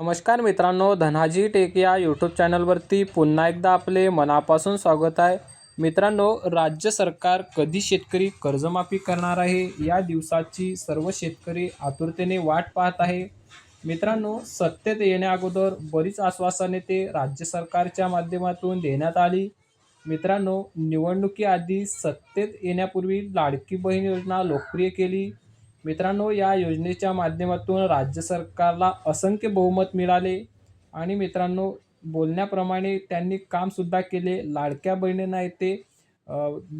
नमस्कार मित्रांनो धनाजी टेक या यूट्यूब चॅनलवरती पुन्हा एकदा आपले मनापासून स्वागत आहे. मित्रांनो राज्य सरकार कधी शेतकरी कर्जमाफी करणार आहे? या दिवसाची सर्व शेतकरी आतुरतेने वाट पाहत आहे. मित्रांनो सत्तेत येण्याअगोदर बरीच आश्वासने ते राज्य सरकारच्या माध्यमातून देण्यात आली. मित्रांनो निवडणुकीआधी सत्तेत येण्यापूर्वी लाडकी बहीण योजना लोकप्रिय केली. मित्रांनो या योजनेच्या माध्यमातून राज्य सरकारला असंख्य बहुमत मिळाले. आणि मित्रांनो बोलण्याप्रमाणे त्यांनी कामसुद्धा केले. लाडक्या बहिणींना येते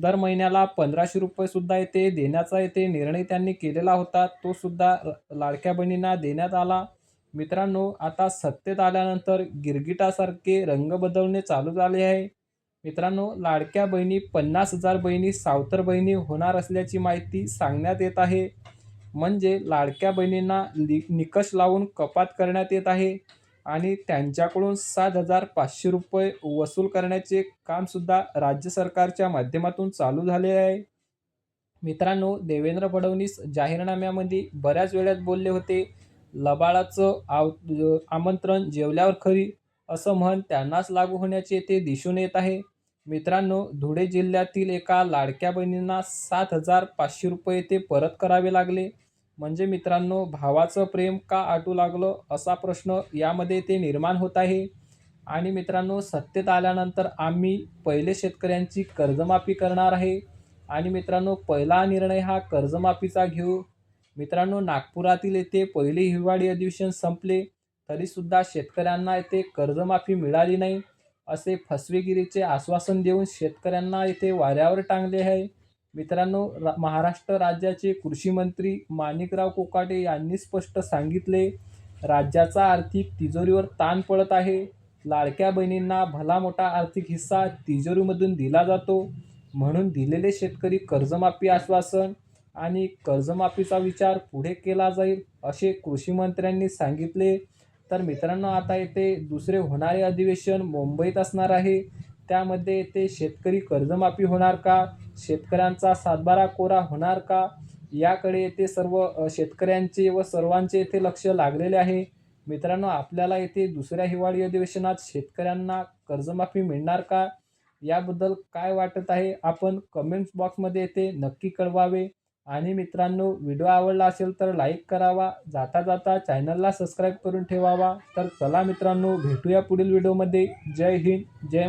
दर महिन्याला पंधराशे रुपयेसुद्धा येते देण्याचा येते निर्णय त्यांनी केलेला होता तो सुद्धा र- लाडक्या बहिणींना देण्यात आला. मित्रांनो आता सत्तेत आल्यानंतर गिरगिटासारखे रंग बदलणे चालू झाले आहे. मित्रांनो लाडक्या बहिणी पन्नास हजार बहिणी सावतर बहिणी होणार असल्याची माहिती सांगण्यात येत आहे. म्हणजे लाडक्या बहिणींना लि निकष लावून कपात करण्यात येत आहे आणि त्यांच्याकडून सात हजार पाचशे रुपये वसूल करण्याचे कामसुद्धा राज्य सरकारच्या माध्यमातून चालू झाले आहे. मित्रांनो देवेंद्र फडणवीस जाहीरनाम्यामध्ये बऱ्याच वेळात बोलले होते लबाळाचं आव आमंत्रण जेवल्यावर खरी असं म्हण त्यांनाच लागू होण्याचे ते दिसून येत आहे. मित्रांनो धुळे जिल्ह्यातील एका लाडक्या बहिणींना सात हजार पाचशे रुपये ते परत करावे लागले. म्हणजे मित्रांनो भावाचं प्रेम का आटू लागलं असा प्रश्न यामध्ये ते निर्माण होत आहे. आणि मित्रांनो सत्तेत आल्यानंतर आम्ही पहिले शेतकऱ्यांची कर्जमाफी करणार आहे. आणि मित्रांनो पहिला निर्णय हा कर्जमाफीचा घेऊ. मित्रांनो नागपुरातील येथे पहिले हिवाळी अधिवेशन संपले. तरीसुद्धा शेतकऱ्यांना येथे कर्जमाफी मिळाली नाही. असे फसवेगिरीचे आश्वासन देऊन शेतकऱ्यांना येथे वाऱ्यावर टांगले आहे. मित्रांनो रा महाराष्ट्र राज्याचे कृषी मंत्री माणिकराव कोकाटे यांनी स्पष्ट सांगितले राज्याचा आर्थिक तिजोरीवर ताण पडत आहे. लाडक्या बहिणींना भला मोठा आर्थिक हिस्सा तिजोरीमधून दिला जातो. म्हणून दिलेले शेतकरी कर्जमाफी आश्वासन आणि कर्जमाफीचा विचार पुढे केला जाईल असे कृषी मंत्र्यांनी सांगितले. तर मित्रांनो आता येथे दुसरे होणारे अधिवेशन मुंबईत असणार आहे. त्यामध्ये येथे शेतकरी कर्जमाफी होणार का? शेतकऱ्यांचा सातबारा कोरा होणार का? याकडे येथे सर्व शेतकऱ्यांचे व सर्वांचे येथे लक्ष लागलेले आहे. मित्रांनो आपल्याला येथे दुसऱ्या हिवाळी अधिवेशनात शेतकऱ्यांना कर्जमाफी मिळणार का? याबद्दल काय वाटत आहे? आपण कमेंट्स बॉक्समध्ये येथे नक्की कळवावे. आणि मित्रांनो व्हिडिओ आवडला असेल तर लाईक करावा. जाता जाता चॅनलला सबस्क्राईब करून ठेवावा. तर चला मित्रांनो भेटूया पुढील व्हिडिओमध्ये जय हिंद जय